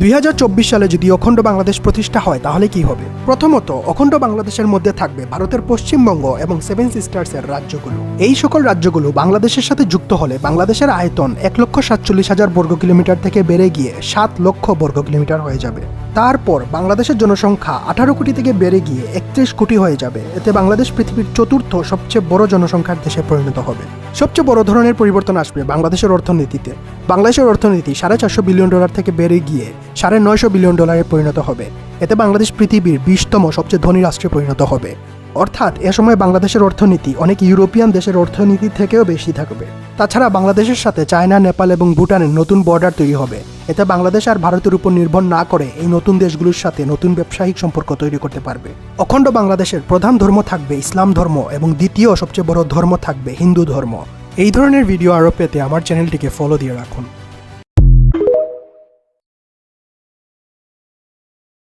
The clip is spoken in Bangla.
দুই হাজার চব্বিশ সালে যদি অখণ্ড বাংলাদেশ প্রতিষ্ঠা হয়, তাহলে কি হবে? প্রথমত, অখণ্ড বাংলাদেশের মধ্যে থাকবে ভারতের পশ্চিমবঙ্গ এবং সেভেন সিস্টার্সের রাজ্যগুলো। এই সকল রাজ্যগুলো বাংলাদেশের সাথে যুক্ত হলে বাংলাদেশের আয়তন এক লক্ষ সাতচল্লিশ হাজার বর্গ কিলোমিটার থেকে বেড়ে গিয়ে সাত লক্ষ বর্গ কিলোমিটার হয়ে যাবে। তারপর বাংলাদেশের জনসংখ্যা আঠারো কোটি থেকে বেড়ে গিয়ে একত্রিশ কোটি হয়ে যাবে। এতে বাংলাদেশ পৃথিবীর চতুর্থ সবচেয়ে বড় জনসংখ্যার দেশে পরিণত হবে। সবচেয়ে বড় ধরনের পরিবর্তন আসবে বাংলাদেশের অর্থনীতিতে। বাংলাদেশের অর্থনীতি সাড়ে চারশো বিলিয়ন ডলার থেকে বেড়ে গিয়ে সাড়ে নয়শো বিলিয়ন ডলারে পরিণত হবে। এতে বাংলাদেশ পৃথিবীর বিশতম সবচেয়ে ধনী রাষ্ট্রে পরিণত হবে। অর্থাৎ এ সময় বাংলাদেশের অর্থনীতি অনেক ইউরোপিয়ান দেশের অর্থনীতি থেকেও বেশি থাকবে। তাছাড়া বাংলাদেশের সাথে চায়না, নেপাল এবং ভুটানের নতুন বর্ডার তৈরি হবে। এতে বাংলাদেশ আর ভারতের উপর নির্ভর না করে এই নতুন দেশগুলোর সাথে নতুন ব্যবসায়িক সম্পর্ক তৈরি করতে পারবে। অখণ্ড বাংলাদেশের প্রধান ধর্ম থাকবে ইসলাম ধর্ম এবং দ্বিতীয় সবচেয়ে বড় ধর্ম থাকবে হিন্দু ধর্ম। এই ধরনের ভিডিও আরও পেতে আমার চ্যানেলটিকে ফলো দিয়ে রাখুন।